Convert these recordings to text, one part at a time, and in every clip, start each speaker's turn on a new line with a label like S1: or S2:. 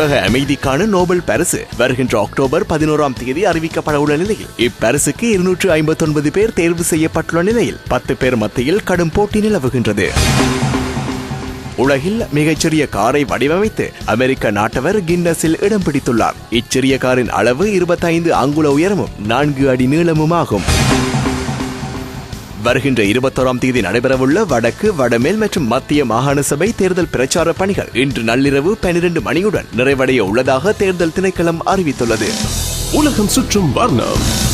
S1: உலக அமைதிக்கான நோபல் பரிசு வருகின்ற அக்டோபர் பதினோராம் தேதி அறிவிக்கப்பட உள்ள நிலையில் இப்பரிசுக்கு இருநூற்று ஐம்பத்தொன்பது பேர் தேர்வு செய்யப்பட்டுள்ள நிலையில் பத்து பேர் மத்தியில் கடும் போட்டி நிலவுகின்றது. உலகில் மிகச்சிறிய காரை வடிவமைத்து அமெரிக்க நாட்டவர் கின்னஸில் இடம் பிடித்துள்ளார். இச்சிறிய காரின் அளவு இருபத்தைந்து அங்குல உயரமும் நான்கு அடி நீளமுமாகும். வருகின்ற இருபத்தோராம் தேதி நடைபெறவுள்ள வடக்கு வடமேல் மற்றும் மத்திய மாகாண சபை தேர்தல் பிரச்சார பணிகள் இன்று நள்ளிரவு பனிரெண்டு மணியுடன் நிறைவடைய உள்ளதாக தேர்தல் திணைக்களம் அறிவித்துள்ளது.
S2: உலகம் சுற்றும் வர்ணம்.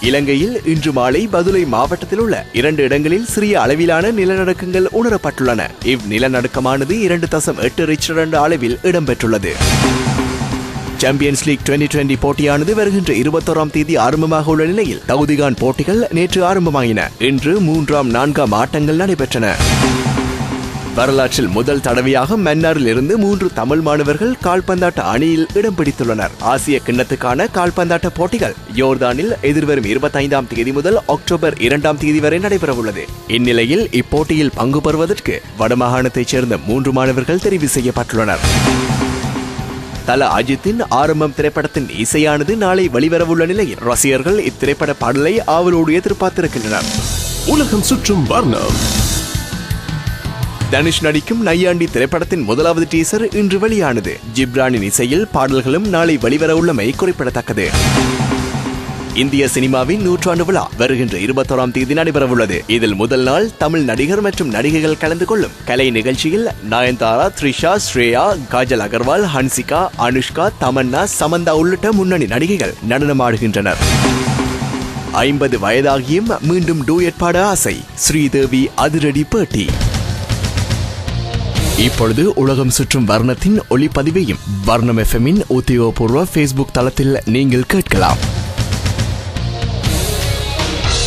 S1: இலங்கையில் இன்று மாலை பதுளை மாவட்டத்தில் உள்ள இரண்டு இடங்களில் சிறிய அளவிலான நிலநடுக்கங்கள் உணரப்பட்டுள்ளன. இவ் நிலநடுக்கமானது இரண்டு தசம் எட்டு ரிச்சர் என்ற அளவில் இடம்பெற்றுள்ளது. சாம்பியன்ஸ் லீக் டுவெண்டி டுவெண்டி போட்டியானது வருகின்ற இருபத்தோராம் தேதி ஆரம்பமாக உள்ள நிலையில் தகுதிகான் போட்டிகள் நேற்று ஆரம்பமாயின. இன்று மூன்றாம் நான்காம் ஆட்டங்கள் நடைபெற்றன. வரலாற்றில் முதல் தடவையாக மன்னாரில் இருந்து மூன்று தமிழ் மாணவர்கள் கால்பந்தாட்ட அணியில் இடம் பிடித்துள்ளனர். ஆசிய கிண்ணத்துக்கான கால்பந்தாட்ட போட்டிகள் யோர்தானில் எதிர்வரும் இருபத்தைந்தாம் தேதி முதல் அக்டோபர் இரண்டாம் தேதி வரை நடைபெறவுள்ளது. இந்நிலையில் இப்போட்டியில் பங்கு பெறுவதற்கு வடமாகாணத்தைச் சேர்ந்த மூன்று மாணவர்கள் தெரிவு செய்யப்பட்டுள்ளனர். தல அஜித்தின் ஆரம்பம் திரைப்படத்தின் இசையானது நாளை வெளிவரவுள்ள நிலையில் ரசிகர்கள் இத்திரைப்பட பாடலை ஆவலோடு எதிர்பார்த்திருக்கின்றனர்.
S2: உலகம் சுற்றும் வர்ணம்.
S1: தனுஷ் நடிக்கும் நையாண்டி திரைப்படத்தின் முதலாவது டீசர் இன்று வெளியானது. ஜிப்ரானின் இசையில் பாடல்களும் நாளை வெளிவரவுள்ளமை குறிப்பிடத்தக்கது. இந்திய சினிமாவின் நூற்றாண்டு விழா வருகின்ற இருபத்தோராம் தேதி நடைபெறவுள்ளது. இதில் முதல் நாள் தமிழ் நடிகர் மற்றும் நடிகைகள் கலந்து கொள்ளும். கலை நிகழ்ச்சியில் நயன்தாரா த்ரிஷா ஸ்ரேயா காஜல் அகர்வால் ஹன்சிகா அனுஷ்கா தமன்னா சமந்தா உள்ளிட்ட முன்னணி நடிகைகள் நடனமாடுகின்றனர். ஐம்பது வயதாகியும் மீண்டும் டூயட் பாட ஆசை. ஸ்ரீதேவி அதிரடி பேட்டி. இப்பொழுது உலகம் சுற்றும் வர்ணத்தின் ஒளிப்பதிவையும் வர்ணம் எஃப்எம்மின் உத்தியோகபூர்வ ஃபேஸ்புக் தளத்தில் நீங்கள் கேட்கலாம்.